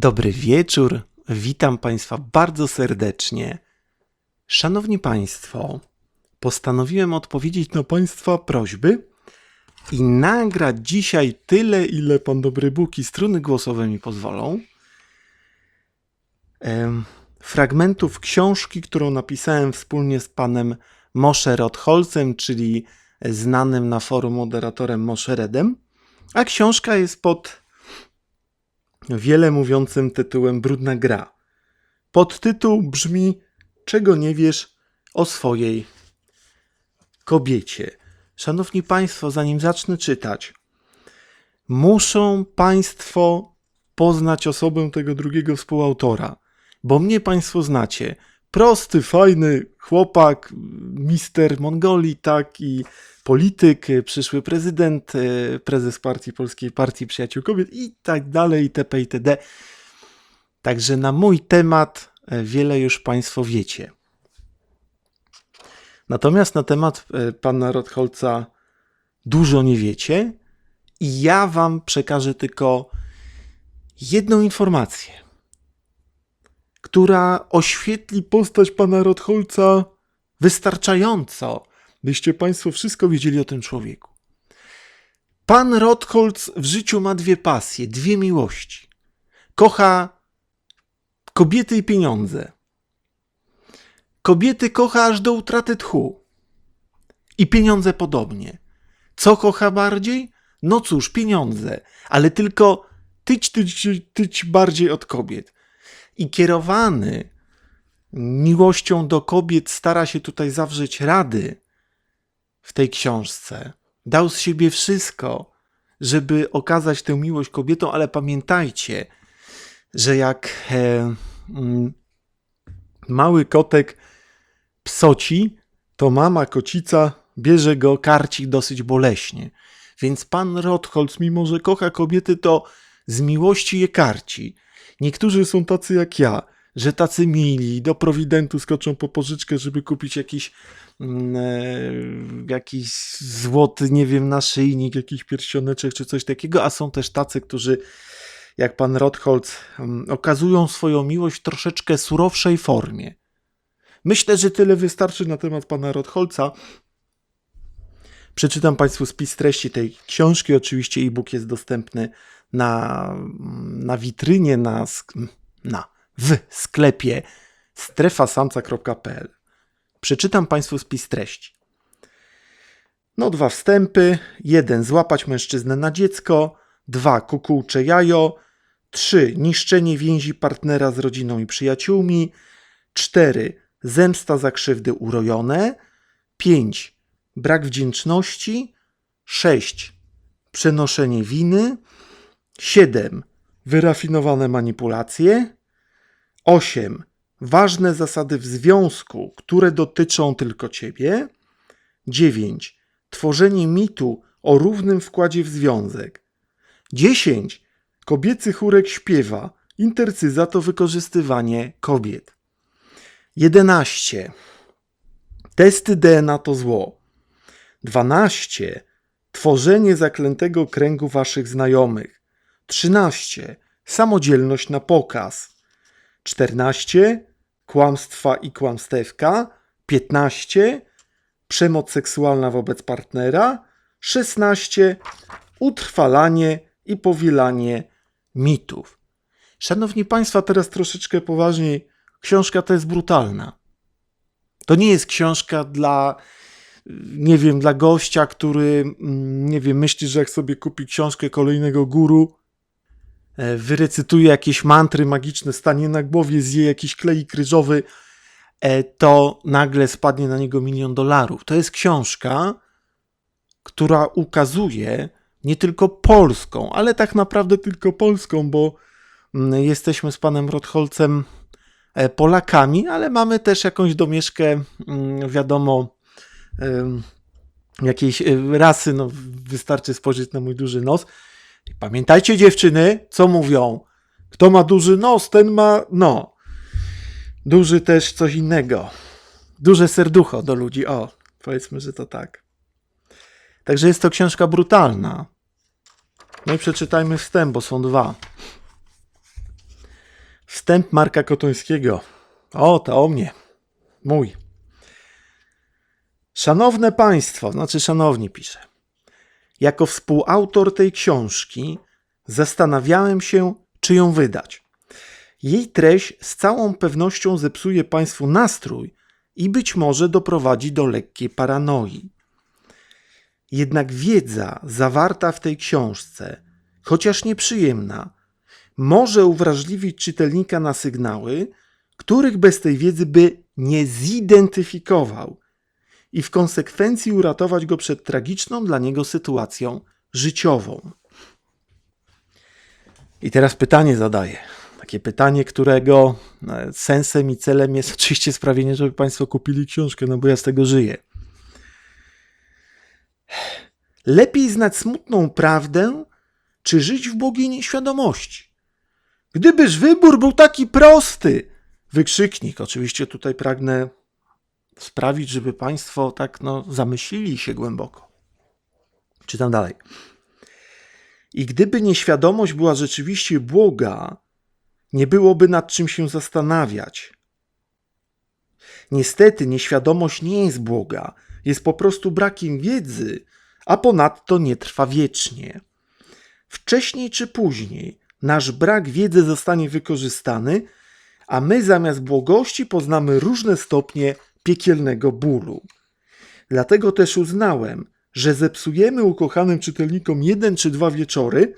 Dobry wieczór, witam Państwa bardzo serdecznie. Szanowni Państwo, postanowiłem odpowiedzieć na Państwa prośby i nagrać dzisiaj tyle, ile Pan Dobry Bóg i struny głosowe mi pozwolą. Fragmentów książki, którą napisałem wspólnie z panem Moshe Rotholcem, czyli znanym na forum moderatorem Mosheredem. A książka jest pod wiele mówiącym tytułem Brudna gra. Podtytuł brzmi Czego nie wiesz o swojej kobiecie. Szanowni Państwo, zanim zacznę czytać, muszą Państwo poznać osobę tego drugiego współautora, bo mnie Państwo znacie. Prosty, fajny chłopak, mister Mongolii, tak, i polityk, y, przyszły prezydent, y, prezes partii Polskiej Partii Przyjaciół Kobiet i tak dalej, itp. itd. Także na mój temat y, wiele już Państwo wiecie. Natomiast na temat pana Rotholca dużo nie wiecie i ja Wam przekażę tylko jedną informację, która oświetli postać pana Rotholca wystarczająco, byście Państwo wszystko wiedzieli o tym człowieku. Pan Rotholz w życiu ma dwie pasje, dwie miłości. Kocha kobiety i pieniądze. Kobiety kocha aż do utraty tchu. I pieniądze podobnie. Co kocha bardziej? No cóż, pieniądze, ale tylko tyć, tyć, tyć bardziej od kobiet. I kierowany miłością do kobiet stara się tutaj zawrzeć rady w tej książce. Dał z siebie wszystko, żeby okazać tę miłość kobietom, ale pamiętajcie, że jak e, mm, mały kotek psoci, to mama kocica bierze go, karci dosyć boleśnie. Więc pan Rotholz, mimo że kocha kobiety, to z miłości je karci. Niektórzy są tacy jak ja, że tacy mili, do prowidentu skoczą po pożyczkę, żeby kupić jakiś, mm, e, jakiś złoty, nie wiem, naszyjnik, jakiś pierścioneczek czy coś takiego, a są też tacy, którzy jak pan Rotholz mm, okazują swoją miłość w troszeczkę surowszej formie. Myślę, że tyle wystarczy na temat pana Rotholca. Przeczytam Państwu spis treści tej książki. Oczywiście e-book jest dostępny na, na witrynie, na, na w sklepie strefasamca.pl. Przeczytam Państwu spis treści. No, dwa wstępy. Jeden, złapać mężczyznę na dziecko. Dwa, kukułcze jajo. Trzy, niszczenie więzi partnera z rodziną i przyjaciółmi. Cztery, zemsta za krzywdy urojone. Pięć, brak wdzięczności. Sześć, przenoszenie winy. Siedem, wyrafinowane manipulacje. 8. Ważne zasady w związku, które dotyczą tylko ciebie. 9. Tworzenie mitu o równym wkładzie w związek. 10. Kobiecy chórek śpiewa. Intercyza to wykorzystywanie kobiet. 11. Testy DNA to zło. 12. Tworzenie zaklętego kręgu waszych znajomych. 13. Samodzielność na pokaz. 14 kłamstwa i kłamstewka, 15 przemoc seksualna wobec partnera, 16 utrwalanie i powielanie mitów. Szanowni Państwo, teraz troszeczkę poważniej. Książka ta jest brutalna. To nie jest książka dla, nie wiem, dla gościa, który, mm, nie wiem, myśli, że jak sobie kupi książkę kolejnego guru, wyrecytuje jakieś mantry magiczne, stanie na głowie, zje jakiś klej kryżowy, e, to nagle spadnie na niego milion dolarów. To jest książka, która ukazuje nie tylko polską, ale tak naprawdę tylko polską, bo mm, jesteśmy z panem Rotholcem e, Polakami, ale mamy też jakąś domieszkę, mm, wiadomo, jakiejś e, rasy, no wystarczy spojrzeć na mój duży nos. Pamiętajcie dziewczyny, co mówią. Kto ma duży nos, ten ma, no, duży też coś innego. Duże serducho do ludzi, o, powiedzmy, że to tak. Także jest to książka brutalna. No i przeczytajmy wstęp, bo są dwa. Wstęp Marka Kotońskiego. O, to o mnie. Mój. Szanowne Państwo, znaczy szanowni pisze. Jako współautor tej książki zastanawiałem się, czy ją wydać. Jej treść z całą pewnością zepsuje Państwu nastrój i być może doprowadzi do lekkiej paranoi. Jednak wiedza zawarta w tej książce, chociaż nieprzyjemna, może uwrażliwić czytelnika na sygnały, których bez tej wiedzy by nie zidentyfikował i w konsekwencji uratować go przed tragiczną dla niego sytuacją życiową. I teraz pytanie zadaję. Takie pytanie, którego e, sensem i celem jest oczywiście sprawienie, żeby Państwo kupili książkę, no bo ja z tego żyję. Lepiej znać smutną prawdę, czy żyć w błogiej nieświadomości? Gdybyż wybór był taki prosty, wykrzyknik. Oczywiście tutaj pragnę sprawić, żeby Państwo tak no, zamyślili się głęboko. Czytam dalej. I gdyby nieświadomość była rzeczywiście błoga, nie byłoby nad czym się zastanawiać. Niestety, nieświadomość nie jest błoga, jest po prostu brakiem wiedzy, a ponadto nie trwa wiecznie. Wcześniej czy później nasz brak wiedzy zostanie wykorzystany, a my zamiast błogości poznamy różne stopnie piekielnego bólu. Dlatego też uznałem, że zepsujemy ukochanym czytelnikom jeden czy dwa wieczory,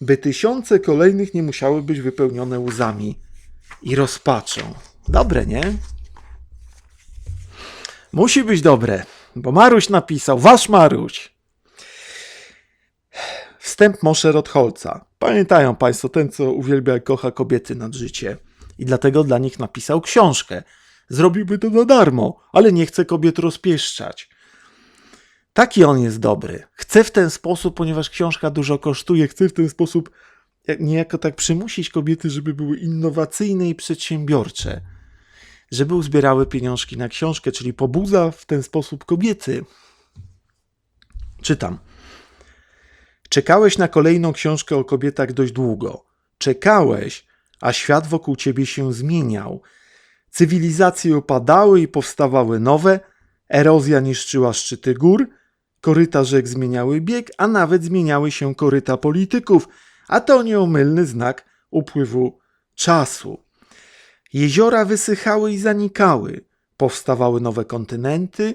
by tysiące kolejnych nie musiały być wypełnione łzami i rozpaczą. Dobre, nie? Musi być dobre, bo Maruś napisał, wasz Maruś. Wstęp Moshe Rotholca. Pamiętają Państwo, ten co uwielbia i kocha kobiety nad życie. I dlatego dla nich napisał książkę. Zrobiłby to za darmo, ale nie chce kobiet rozpieszczać. Taki on jest dobry. Chce w ten sposób, ponieważ książka dużo kosztuje, chce w ten sposób niejako tak przymusić kobiety, żeby były innowacyjne i przedsiębiorcze. Żeby uzbierały pieniążki na książkę, czyli pobudza w ten sposób kobiety. Czytam. Czekałeś na kolejną książkę o kobietach dość długo. Czekałeś, a świat wokół ciebie się zmieniał. Cywilizacje opadały i powstawały nowe, erozja niszczyła szczyty gór, koryta rzek zmieniały bieg, a nawet zmieniały się koryta polityków, a to nieomylny znak upływu czasu. Jeziora wysychały i zanikały, powstawały nowe kontynenty,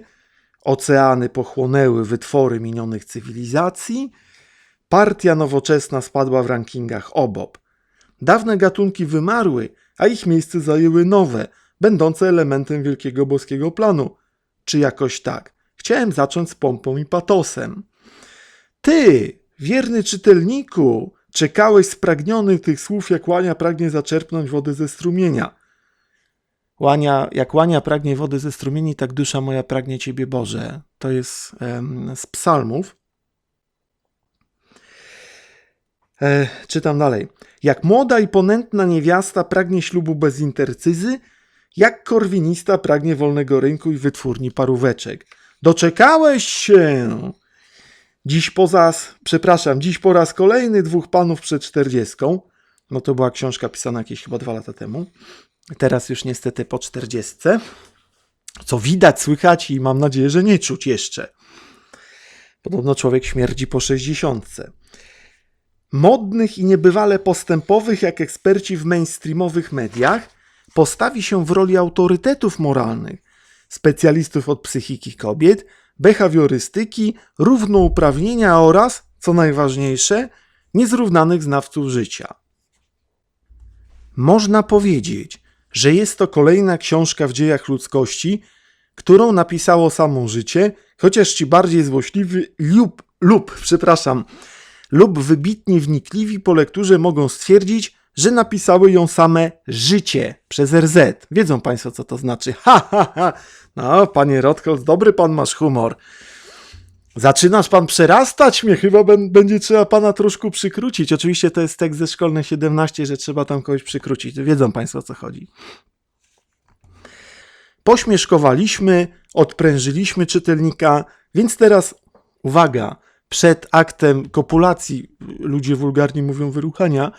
oceany pochłonęły wytwory minionych cywilizacji, partia nowoczesna spadła w rankingach obob. Dawne gatunki wymarły, a ich miejsce zajęły nowe, będące elementem wielkiego boskiego planu. Czy jakoś tak. Chciałem zacząć z pompą i patosem. Ty, wierny czytelniku, czekałeś spragniony tych słów, jak łania pragnie zaczerpnąć wodę ze strumienia. Łania, jak łania pragnie wody ze strumieni, tak dusza moja pragnie Ciebie Boże. To jest em, z psalmów. E, czytam dalej. Jak młoda i ponętna niewiasta pragnie ślubu bez intercyzy, jak korwinista pragnie wolnego rynku i wytwórni paróweczek. Doczekałeś się! Dziś poza, przepraszam, dziś po raz kolejny dwóch panów przed czterdziestką. No to była książka pisana jakieś chyba dwa lata temu. Teraz już niestety po czterdziestce. Co widać, słychać i mam nadzieję, że nie czuć jeszcze. Podobno człowiek śmierdzi po sześćdziesiątce modnych i niebywale postępowych jak eksperci w mainstreamowych mediach, postawi się w roli autorytetów moralnych, specjalistów od psychiki kobiet, behawiorystyki, równouprawnienia oraz, co najważniejsze, niezrównanych znawców życia. Można powiedzieć, że jest to kolejna książka w dziejach ludzkości, którą napisało samo życie, chociaż ci bardziej złośliwy lub, lub przepraszam, lub wybitnie wnikliwi po lekturze mogą stwierdzić, że napisały ją same życie przez RZ. Wiedzą Państwo, co to znaczy. Ha, ha, ha. No, panie Rotholz, dobry pan masz humor. Zaczynasz pan przerastać mnie, chyba będzie trzeba pana troszkę przykrócić. Oczywiście to jest tekst ze szkolnej 17, że trzeba tam kogoś przykrócić. Wiedzą Państwo, o co chodzi. Pośmieszkowaliśmy, odprężyliśmy czytelnika, więc teraz uwaga, przed aktem kopulacji, ludzie wulgarnie mówią wyruchania,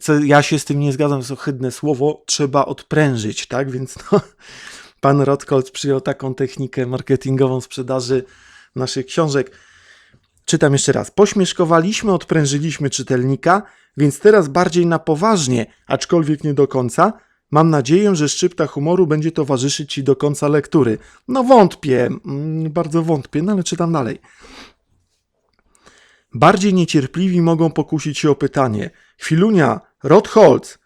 co ja się z tym nie zgadzam, jest ohydne słowo, trzeba odprężyć, tak? Więc no, pan Rothkold przyjął taką technikę marketingową sprzedaży naszych książek. Czytam jeszcze raz. Pośmieszkowaliśmy, odprężyliśmy czytelnika, więc teraz bardziej na poważnie, aczkolwiek nie do końca. Mam nadzieję, że szczypta humoru będzie towarzyszyć Ci do końca lektury. No wątpię, mm, bardzo wątpię, no ale czytam dalej. Bardziej niecierpliwi mogą pokusić się o pytanie. Chwilunia, Rotholz,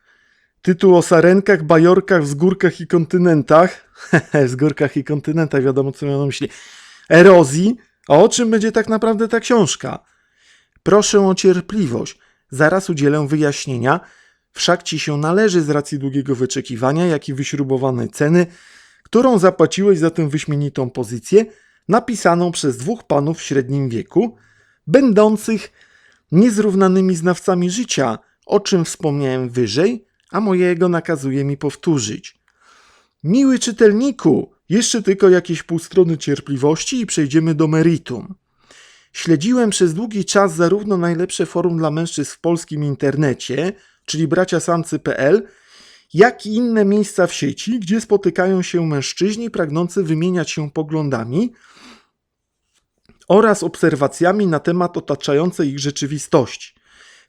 tytuł o sarenkach, bajorkach, wzgórkach i kontynentach. wzgórkach i kontynentach, wiadomo co miałem na myśli. Erozji. A o czym będzie tak naprawdę ta książka? Proszę o cierpliwość. Zaraz udzielę wyjaśnienia. Wszak ci się należy z racji długiego wyczekiwania, jak i wyśrubowanej ceny, którą zapłaciłeś za tę wyśmienitą pozycję, napisaną przez dwóch panów w średnim wieku, będących niezrównanymi znawcami życia, o czym wspomniałem wyżej, a mojego nakazuje mi powtórzyć. Miły czytelniku, jeszcze tylko jakieś pół strony cierpliwości i przejdziemy do meritum. Śledziłem przez długi czas zarówno najlepsze forum dla mężczyzn w polskim internecie, czyli braciasamcy.pl, jak i inne miejsca w sieci, gdzie spotykają się mężczyźni pragnący wymieniać się poglądami oraz obserwacjami na temat otaczającej ich rzeczywistości,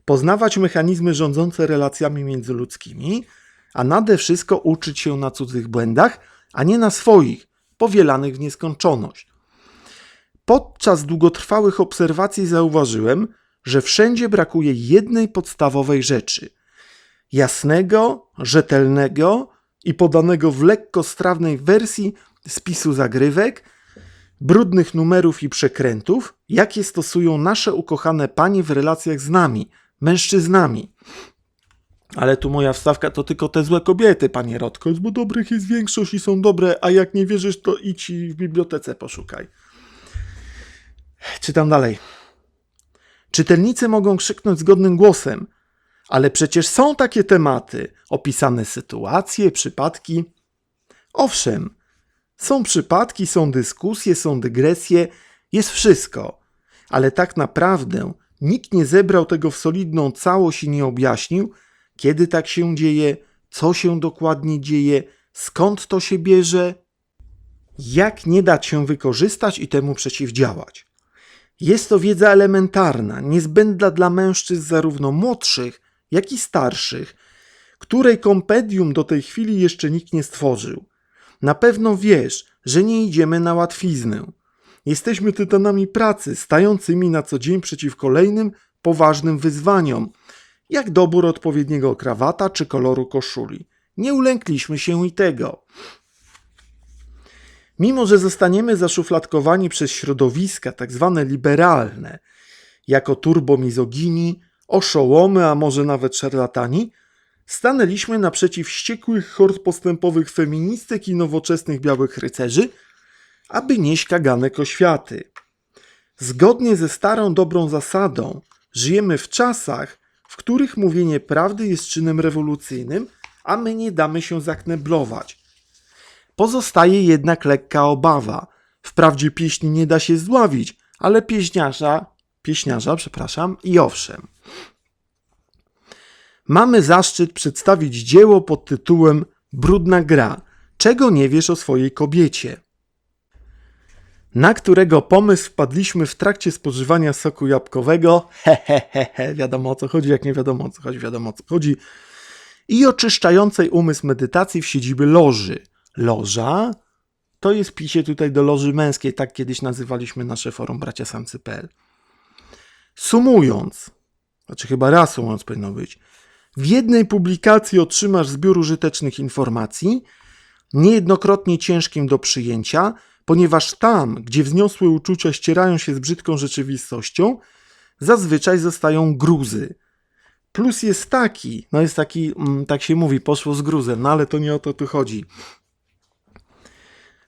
poznawać mechanizmy rządzące relacjami międzyludzkimi, a nade wszystko uczyć się na cudzych błędach, a nie na swoich, powielanych w nieskończoność. Podczas długotrwałych obserwacji zauważyłem, że wszędzie brakuje jednej podstawowej rzeczy jasnego, rzetelnego i podanego w lekko strawnej wersji spisu zagrywek, brudnych numerów i przekrętów, jakie stosują nasze ukochane panie w relacjach z nami, mężczyznami. Ale tu moja wstawka to tylko te złe kobiety, panie Rodkos, bo dobrych jest większość i są dobre, a jak nie wierzysz, to idź i w bibliotece poszukaj. Czytam dalej. Czytelnicy mogą krzyknąć zgodnym głosem, ale przecież są takie tematy, opisane sytuacje, przypadki. Owszem, są przypadki, są dyskusje, są dygresje, jest wszystko, ale tak naprawdę nikt nie zebrał tego w solidną całość i nie objaśnił, kiedy tak się dzieje, co się dokładnie dzieje, skąd to się bierze, jak nie dać się wykorzystać i temu przeciwdziałać. Jest to wiedza elementarna, niezbędna dla mężczyzn zarówno młodszych, jak i starszych, której kompedium do tej chwili jeszcze nikt nie stworzył. Na pewno wiesz, że nie idziemy na łatwiznę. Jesteśmy tytanami pracy, stającymi na co dzień przeciw kolejnym poważnym wyzwaniom, jak dobór odpowiedniego krawata czy koloru koszuli. Nie ulękliśmy się i tego. Mimo, że zostaniemy zaszufladkowani przez środowiska tak zwane liberalne, jako turbomizogini, oszołomy, a może nawet szarlatani, stanęliśmy naprzeciw wściekłych hord postępowych feministek i nowoczesnych białych rycerzy, aby nieść kaganek oświaty. Zgodnie ze starą dobrą zasadą, żyjemy w czasach, w których mówienie prawdy jest czynem rewolucyjnym, a my nie damy się zakneblować. Pozostaje jednak lekka obawa. Wprawdzie pieśni nie da się zdławić, ale pieśniarza, pieśniarza, przepraszam, i owszem. Mamy zaszczyt przedstawić dzieło pod tytułem Brudna gra. Czego nie wiesz o swojej kobiecie? Na którego pomysł wpadliśmy w trakcie spożywania soku jabłkowego. He, wiadomo o co chodzi, jak nie wiadomo o co chodzi, wiadomo o co chodzi. I oczyszczającej umysł medytacji w siedziby loży. Loża to jest pisie tutaj do loży męskiej, tak kiedyś nazywaliśmy nasze forum braciasamcy.pl. Sumując, znaczy chyba raz sumując powinno być, w jednej publikacji otrzymasz zbiór użytecznych informacji, niejednokrotnie ciężkim do przyjęcia, ponieważ tam, gdzie wzniosłe uczucia ścierają się z brzydką rzeczywistością, zazwyczaj zostają gruzy. Plus jest taki, no jest taki, mm, tak się mówi, poszło z gruzem, no ale to nie o to tu chodzi.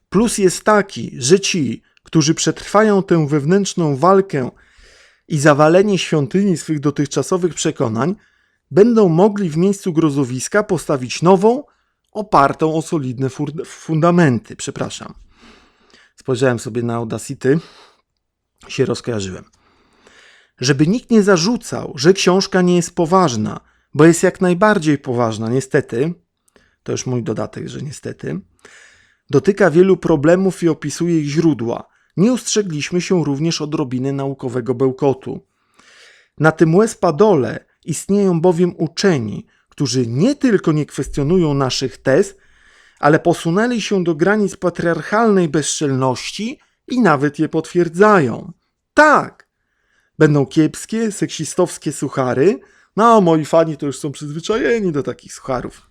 Plus jest taki, że ci, którzy przetrwają tę wewnętrzną walkę i zawalenie świątyni swych dotychczasowych przekonań, będą mogli w miejscu grozowiska postawić nową, opartą o solidne fundamenty. Przepraszam. Spojrzałem sobie na Audacity, się rozkojarzyłem. Żeby nikt nie zarzucał, że książka nie jest poważna, bo jest jak najbardziej poważna, niestety. To już mój dodatek, że niestety. Dotyka wielu problemów i opisuje ich źródła. Nie ustrzegliśmy się również odrobiny naukowego bełkotu. Na tym łez-padole istnieją bowiem uczeni, którzy nie tylko nie kwestionują naszych tez, ale posunęli się do granic patriarchalnej bezczelności i nawet je potwierdzają. Tak! Będą kiepskie, seksistowskie suchary. No, moi fani to już są przyzwyczajeni do takich sucharów.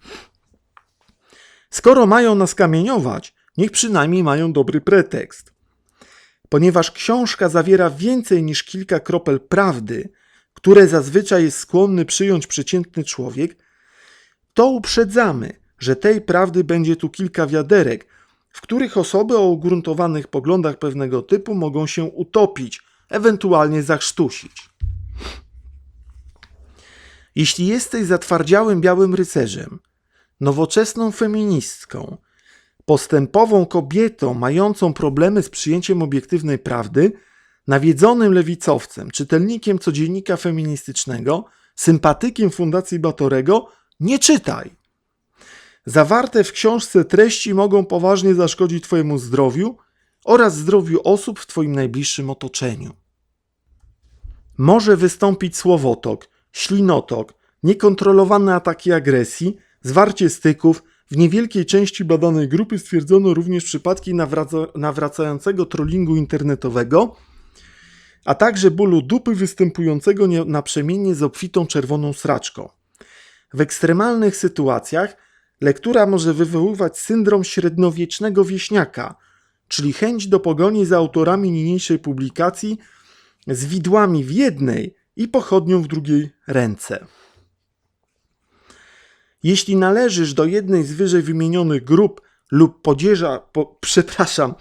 Skoro mają nas kamieniować, niech przynajmniej mają dobry pretekst. Ponieważ książka zawiera więcej niż kilka kropel prawdy, które zazwyczaj jest skłonny przyjąć przeciętny człowiek, to uprzedzamy, że tej prawdy będzie tu kilka wiaderek, w których osoby o ugruntowanych poglądach pewnego typu mogą się utopić, ewentualnie zachrztusić. Jeśli jesteś zatwardziałym białym rycerzem, nowoczesną feministką, postępową kobietą mającą problemy z przyjęciem obiektywnej prawdy, nawiedzonym lewicowcem, czytelnikiem codziennika feministycznego, sympatykiem Fundacji Batorego, nie czytaj. Zawarte w książce treści mogą poważnie zaszkodzić Twojemu zdrowiu oraz zdrowiu osób w Twoim najbliższym otoczeniu. Może wystąpić słowotok, ślinotok, niekontrolowane ataki agresji, zwarcie styków. W niewielkiej części badanej grupy stwierdzono również przypadki nawraca- nawracającego trollingu internetowego, a także bólu dupy występującego nie- naprzemiennie z obfitą czerwoną sraczką. W ekstremalnych sytuacjach lektura może wywoływać syndrom średniowiecznego wieśniaka, czyli chęć do pogoni za autorami niniejszej publikacji z widłami w jednej i pochodnią w drugiej ręce. Jeśli należysz do jednej z wyżej wymienionych grup lub podzierza, po, przepraszam,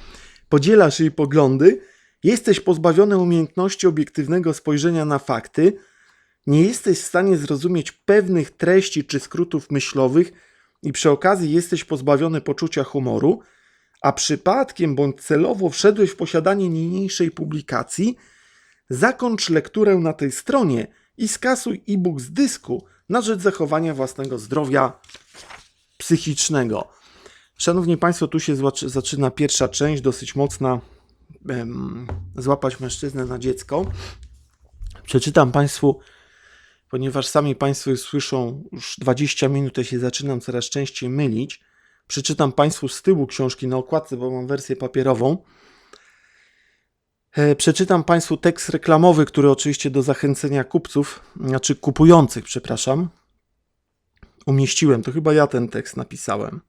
podzielasz jej poglądy, jesteś pozbawiony umiejętności obiektywnego spojrzenia na fakty, nie jesteś w stanie zrozumieć pewnych treści czy skrótów myślowych i przy okazji jesteś pozbawiony poczucia humoru, a przypadkiem bądź celowo wszedłeś w posiadanie niniejszej publikacji, zakończ lekturę na tej stronie i skasuj e-book z dysku na rzecz zachowania własnego zdrowia psychicznego. Szanowni Państwo, tu się zaczyna pierwsza część, dosyć mocna. Złapać mężczyznę na dziecko. Przeczytam Państwu, ponieważ sami Państwo słyszą, już 20 minut ja się zaczynam coraz częściej mylić. Przeczytam Państwu z tyłu książki na okładce, bo mam wersję papierową. E, Przeczytam Państwu tekst reklamowy, który oczywiście do zachęcenia kupców, znaczy kupujących, przepraszam, umieściłem. To chyba ja ten tekst napisałem.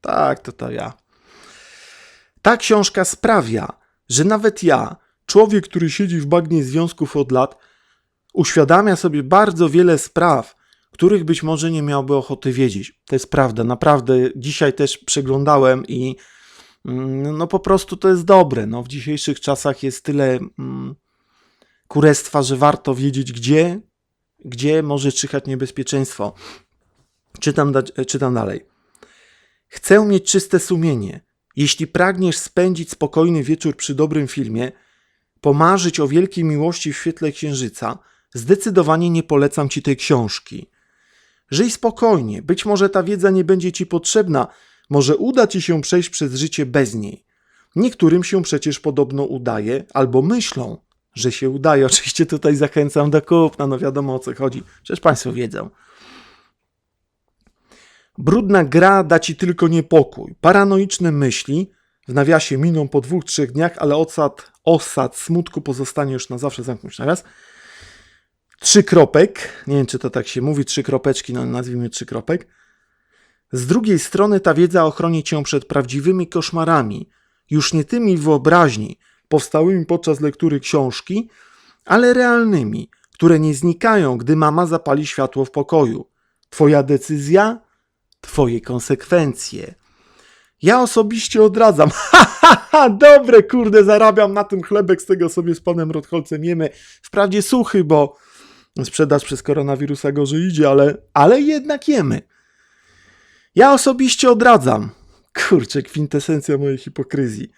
Tak, to to ja. Ta książka sprawia, że nawet ja, człowiek, który siedzi w bagnie związków od lat, uświadamia sobie bardzo wiele spraw, których być może nie miałby ochoty wiedzieć. To jest prawda, naprawdę. Dzisiaj też przeglądałem i mm, no po prostu to jest dobre. No, w dzisiejszych czasach jest tyle mm, kurestwa, że warto wiedzieć, gdzie, gdzie może czyhać niebezpieczeństwo. Czytam, da- czytam dalej. Chcę mieć czyste sumienie. Jeśli pragniesz spędzić spokojny wieczór przy dobrym filmie, pomarzyć o wielkiej miłości w świetle księżyca, zdecydowanie nie polecam ci tej książki. Żyj spokojnie, być może ta wiedza nie będzie ci potrzebna, może uda ci się przejść przez życie bez niej. Niektórym się przecież podobno udaje, albo myślą, że się udaje. Oczywiście tutaj zachęcam do kupna, no wiadomo o co chodzi, przecież Państwo wiedzą. Brudna gra da ci tylko niepokój, paranoiczne myśli, w nawiasie miną po dwóch, trzech dniach, ale osad, osad smutku pozostanie już na zawsze, zamknąć nawias. Trzy kropek, nie wiem czy to tak się mówi, trzy kropeczki, no nazwijmy trzy kropek. Z drugiej strony ta wiedza ochroni cię przed prawdziwymi koszmarami, już nie tymi wyobraźni, powstałymi podczas lektury książki, ale realnymi, które nie znikają, gdy mama zapali światło w pokoju. Twoja decyzja, twoje konsekwencje. Ja osobiście odradzam. Ha, ha, ha, dobre, kurde, zarabiam na tym chlebek, z tego sobie z panem Rotholcem jemy. Wprawdzie suchy, bo sprzedaż przez koronawirusa gorzej idzie, ale, ale jednak jemy. Ja osobiście odradzam. Kurczę, kwintesencja mojej hipokryzji.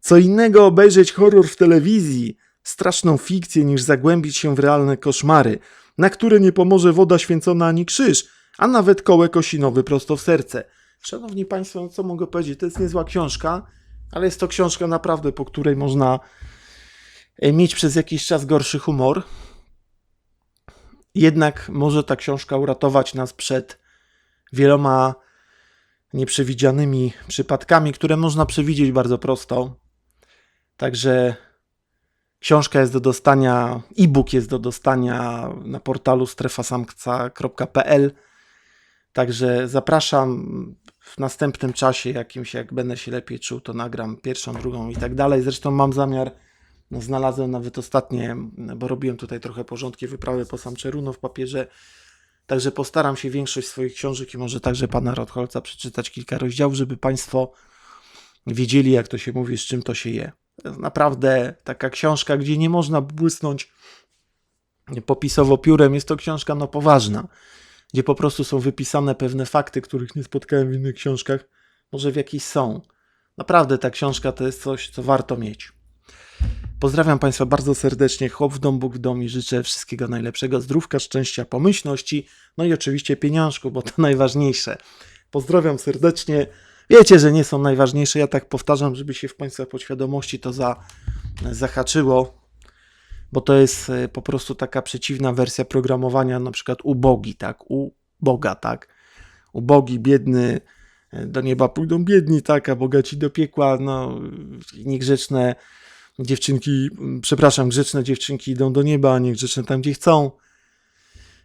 Co innego obejrzeć horror w telewizji, straszną fikcję, niż zagłębić się w realne koszmary. na które nie pomoże woda święcona ani krzyż, a nawet kołek osinowy prosto w serce. Szanowni Państwo, no co mogę powiedzieć? To jest niezła książka, ale jest to książka naprawdę, po której można e, mieć przez jakiś czas gorszy humor. Jednak może ta książka uratować nas przed wieloma nieprzewidzianymi przypadkami, które można przewidzieć bardzo prosto. Także książka jest do dostania, e-book jest do dostania na portalu strefasamca.pl. Także zapraszam w następnym czasie jakimś, jak będę się lepiej czuł, to nagram pierwszą, drugą i tak dalej. Zresztą mam zamiar, no, znalazłem nawet ostatnie, bo robiłem tutaj trochę porządki, wyprawy po Samczeruno w papierze, Także postaram się większość swoich książek i może także pana Rotholca przeczytać kilka rozdziałów, żeby państwo wiedzieli, jak to się mówi, z czym to się je. Naprawdę taka książka, gdzie nie można błysnąć popisowo piórem. Jest to książka no poważna, gdzie po prostu są wypisane pewne fakty, których nie spotkałem w innych książkach. Może w jakichś są. Naprawdę ta książka to jest coś, co warto mieć. Pozdrawiam Państwa bardzo serdecznie. Chłop w dom, Bóg w dom i życzę wszystkiego najlepszego. Zdrówka, szczęścia, pomyślności, no i oczywiście pieniążku, bo to najważniejsze. Pozdrawiam serdecznie. Wiecie, że nie są najważniejsze. Ja tak powtarzam, żeby się w Państwa podświadomości to za, zahaczyło, bo to jest e, po prostu taka przeciwna wersja programowania, na przykład ubogi, tak? U Boga, tak? Ubogi, biedny, e, do nieba pójdą biedni, tak? A bogaci do piekła, no niegrzeczne dziewczynki, przepraszam, grzeczne dziewczynki idą do nieba, a niegrzeczne tam, gdzie chcą.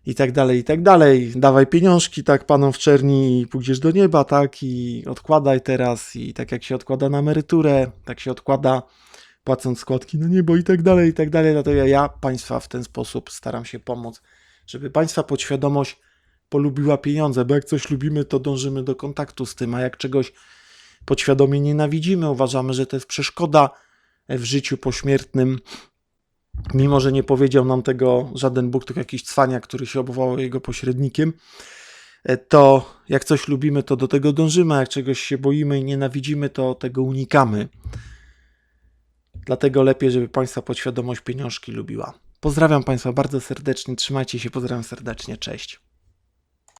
I tak dalej, i tak dalej. Dawaj pieniążki, tak, panom w czerni i pójdziesz do nieba, tak, i odkładaj teraz. I tak jak się odkłada na emeryturę, tak się odkłada płacąc składki na niebo i tak dalej, i tak dalej. Dlatego ja, Państwa w ten sposób staram się pomóc, żeby Państwa podświadomość polubiła pieniądze, bo jak coś lubimy, to dążymy do kontaktu z tym, a jak czegoś podświadomie nienawidzimy, uważamy, że to jest przeszkoda, w życiu pośmiertnym, mimo że nie powiedział nam tego żaden Bóg, tylko jakiś cwania, który się obwołał jego pośrednikiem, to jak coś lubimy, to do tego dążymy, a jak czegoś się boimy i nienawidzimy, to tego unikamy. Dlatego lepiej, żeby Państwa podświadomość pieniążki lubiła. Pozdrawiam Państwa bardzo serdecznie, trzymajcie się, pozdrawiam serdecznie, cześć.